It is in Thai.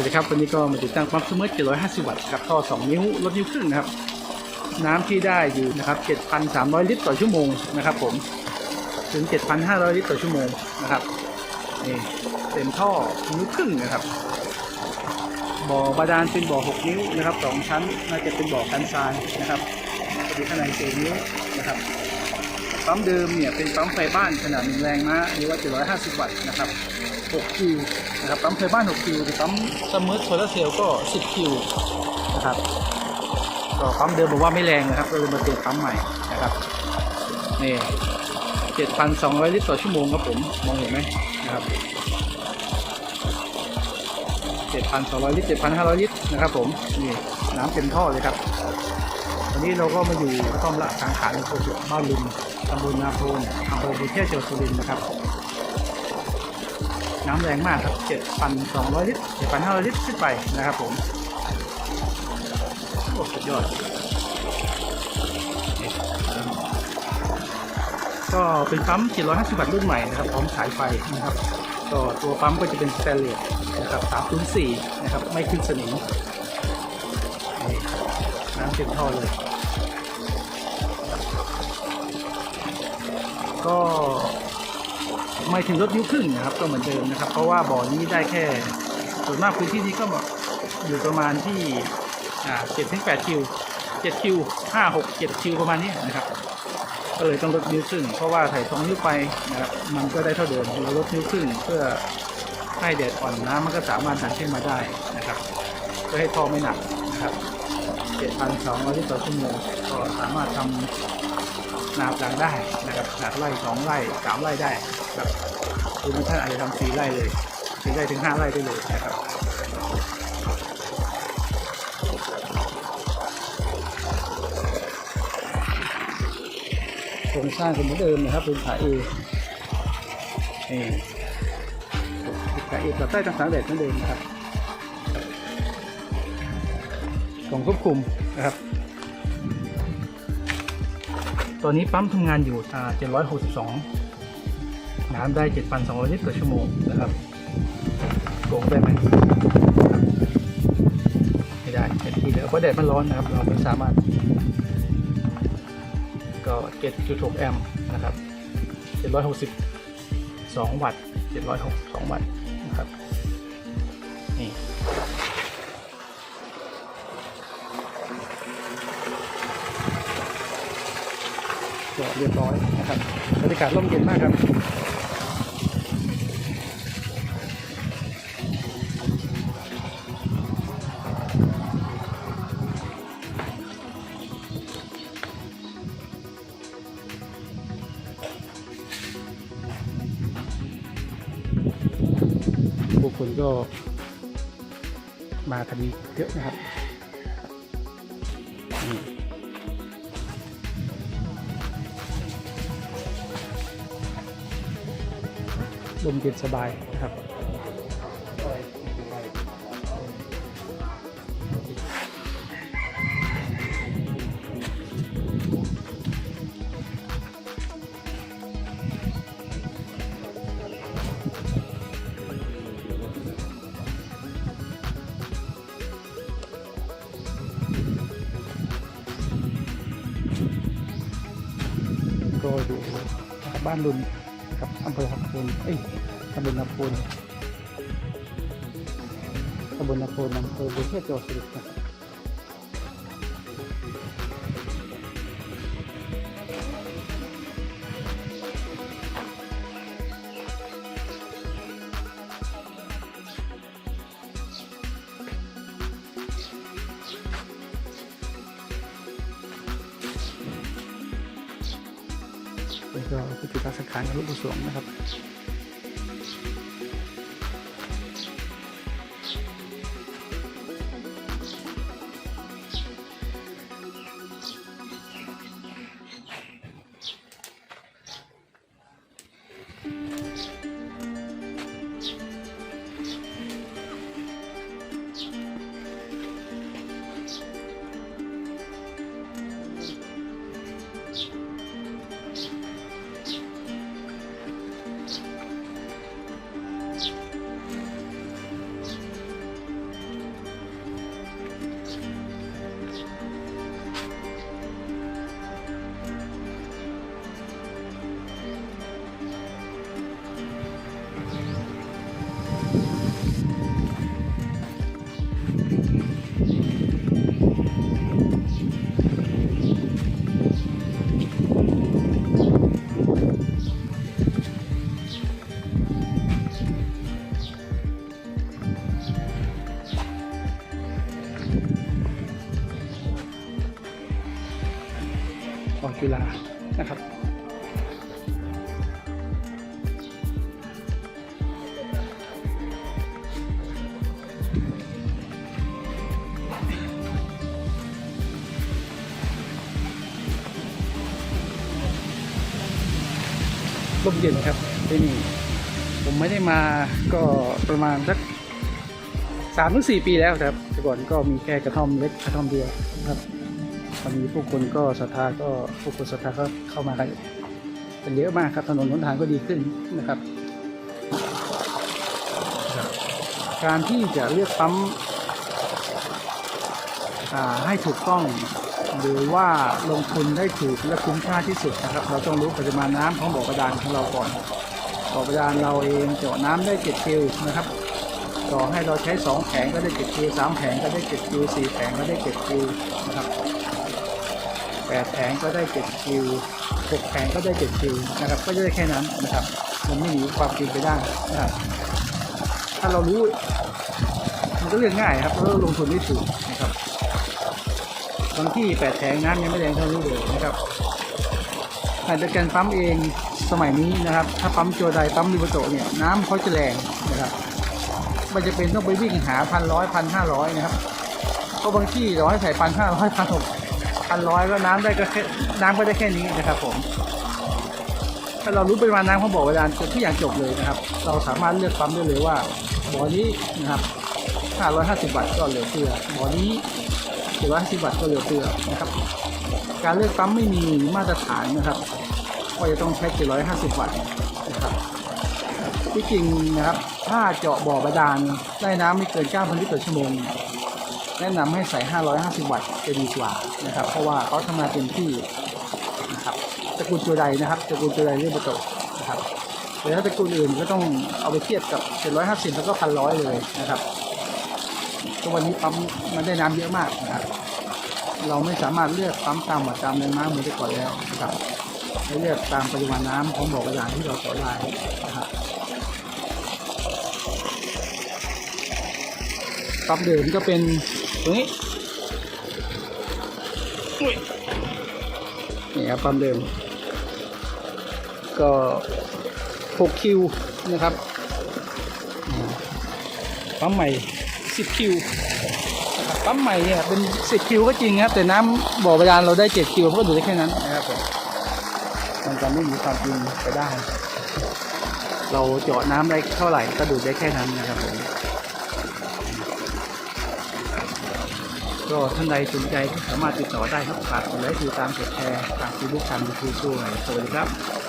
วัสดีครับวันนี้ก็มาติดตั้งปั๊มซูเมอร์750 วัตต์ครับท่อ 2 นิ้วลดนิ้วครึ่งนะครับ น้ำที่ได้อยู่นะครับ 7,300 ลิตรต่อชั่วโมงนะครับผมถึง 7,500 ลิตรต่อชั่วโมงนะครับนี่เต็มท่อนิ้วครึ่งนะครับ บ่อบาดาลเป็นบ่อ 6 นิ้วนะครับสองชั้นน่าจะเป็นบ่อกันทรายนะครับอยู่ข้างใน4นิ้วนะครับปั๊มเดิมเนี่ยเป็นปั๊มไฟบ้านขนาดหนึ่งแรงม้าหรือว่า 750 วัตต์นะครับ 6คิวนะครับปั๊มไฟบ้าน 6 คิวหรือปั๊มซัมเมอร์โซลาเซลล์ก็ 10 คิวนะครับก็ปั๊มเดิมบอกว่าไม่แรงนะครับก็เลยมาเปลี่ยนปั๊มใหม่นะครับนี่7,200 ลิตรต่อชั่วโมงครับผมมองเห็นไหมนะครับ7,200 ลิตร 7,500 ลิตรนะครับผมนี่น้ำเต็มท่อเลยครับวันนี้เราก็มาอยู่กระท่อมละทางขาในโคจุบ้านลุมตำบลนาโพนอำเภอบุเทพจังหวัดสุรินทร์นะครับ น้ำแรงมากครับ 7,200 ลิตร 7,500 ลิตรขึ้นไปนะครับผม โอ้สุดยอด ก็เป็นปั๊ม 750 วัตต์รุ่นใหม่นะครับ พร้อมสายไฟนะครับ ก็ตัวปั๊มก็จะเป็นสแตนเลสนะครับ304นะครับ ไม่ขึ้นสนิมน้ำเต็มท่อเลย ก็ ไม่ถึงรถนิ้วครึ่งนะครับ ก็เหมือนเดิมนะครับ เพราะว่าบ่อนี้ได้แค่ส่วนมากพื้นที่นี้ก็อยู่ประมาณที่เจ็ดถึงแปดคิวเจ็ดคิวห้าหกเจ็ดคิวประมาณนี้นะครับ ก็เลยต้องลดนิ้วครึ่ง เพราะว่าถ่ายสองนิ้วไปนะครับมันก็ได้เท่าเดิมเราลดนิ้วครึ่งเพื่อให้แดดอ่อนน้ำมันก็สามารถดันขึ้นมาได้นะครับเพื่อให้ท่อไม่หนักนะครับเจ็ดพันสองร้อยลิตรต่อชั่วโมงก็สามารถทำนาปลังได้นะครับหลักไร่สองไร่สามไร่ได้ครับ หรือบางท่านอาจจะทำสี่ไร่เลยสี่ไร่ถึงห้าไร่ได้เลยนะครับโครงสร้างเป็นเหมือนเดิมนะครับเป็นขาเอนี่ขาเอต่อใต้ต่างๆแดดเหมือนเดิมนะครับกล่องควบคุมนะครับ ตอนนี้ปั๊มทำงานอยู่อ่า762 น้ำได้ 7,200 ลิตรต่อชั่วโมงนะครับโกงได้ไหมไม่ได้เต็มที่เลยเพราะแดดมันร้อนนะครับ เราไม่สามารถ ก็ 7.6 แอมป์นะครับ 762 วัตต์ 762 วัตต์นะครับ นี่ก็เรียบร้อยนะครับบรรยากาศร่มเย็นมากครับ คนก็มากันเยอะนะครับลมเย็นสบายนะครับ ก็อยู่บ้านลุนกับอำเภอหักพูนเอ้ยตำบลนาพูนตำบลนาพูนอำเภอบุเทพจังหวัดสุรินทร์ ก็พิธีการสังขารของลูกผู้สวงนะครับ ลานะครับลมเย็นครับที่นี่ผมไม่ได้มาก็ประมาณสักสามถึงสี่ปีแล้วครับแต่ก่อนก็มีแค่กระท่อมเล็กกระท่อมเดียวนะครับ ตอนนี้ผู้คนก็ศรัทธาก็ผู้คนศรัทธาก็เข้ามากันเป็นเยอะมากครับถนนหนทางก็ดีขึ้นนะครับ การที่จะเลือกปั๊มให้ถูกต้องหรือว่าลงทุนได้ถูกและคุ้มค่าที่สุดนะครับ เราต้องรู้ปริมาณน้ำของบ่อบาดาลของเราก่อนบ่อบาดาลเราเองเจาะน้ำได้7คิวนะครับต่อให้เราใช้ 2 แผงก็ได้7คิว3แผงก็ได้7คิว4แผงก็ได้7คิวนะครับ 8แผงก็ได้7คิว6แผงก็ได้7คิวนะครับ ก็จะได้แค่นั้นนะครับ มันไม่มีความจริงไปได้นะครับ ถ้าเรารู้ มันก็เรื่องง่ายครับเราลงทุนได้ถูกนะครับบางที่แปดแผงน้ำยังไม่แรงเท่านี้เลยนะครับอาจจะการปั๊มเองสมัยนี้นะครับ ถ้าปั๊มโจไดปั๊มริบโตเนี่ยน้ำเขาจะแรงนะครับมันจะเป็นต้องไปวิ่งหาพันร้อยพันห้าร้อยนะครับเพราะบางที่ร้อยใส่พันห้าร้อยพันหก พันร้อยก็น้ำได้ก็แค่น้ำก็ได้แค่นี้นะครับผม ถ้าเรารู้ปริมาณน้ำของบ่อเวลาทุกอย่างจบเลยนะครับ เราสามารถเลือกปั๊มได้เลยว่าบ่อนี้นะครับ550 วัตต์ก็เหลือเฟือบ่อนี้750 วัตต์ก็เหลือเฟือนะครับ การเลือกปั๊มไม่มีมาตรฐานนะครับว่าจะต้องใช้750 วัตต์นะครับที่จริงนะครับ ถ้าเจาะบ่อบาดาลได้น้ำไม่เกิน 9,000 ลิตรต่อชั่วโมง แนะนำให้ใส่ 550 วัตต์จะดีกว่านะครับ เพราะว่าเขาทำงานเต็มที่นะครับตระกูลตัวใดนะครับตระกูลตัวใดเรื่องประตนะครับแต่ถ้าตระกูลอื่นก็ต้องเอาไปเทียบกับ 750 แล้วก็พันร้อยเลยนะครับก็วันนี้ปั๊มมันได้น้ำเยอะมากนะครับเราไม่สามารถเลือกปั๊มตามวัดตามแรงน้ำเหมือนแต่ก่อนแล้วนะครับให้เลือกตามปริมาณน้ำของบ่อกระดานที่เราต่อได้นะครับ ปั๊มเดิมก็เป็นตรงนี้อุ๊ยนี่ครับปั๊มเดิม ก็ 6 คิวนะครับอ่าปั๊มใหม่ 10 คิวนะครับปั๊มใหม่เนี่ยเป็น 10 คิวก็จริงครับ แต่น้ำบ่อบาดาลเราได้ 7 คิวมันก็ดูได้แค่นั้นนะครับผมมันจะไม่มีความจริงไปได้ เราเจาะน้ำได้เท่าไหร่ก็ดูได้แค่นั้นนะครับผม ก็ท่านใดสนใจก็สามารถติดต่อได้ครับฝากกดไลค์ติดตามกดแชร์ทากดูบุ๊กทามยูทูบด้วยสวัสดีครับ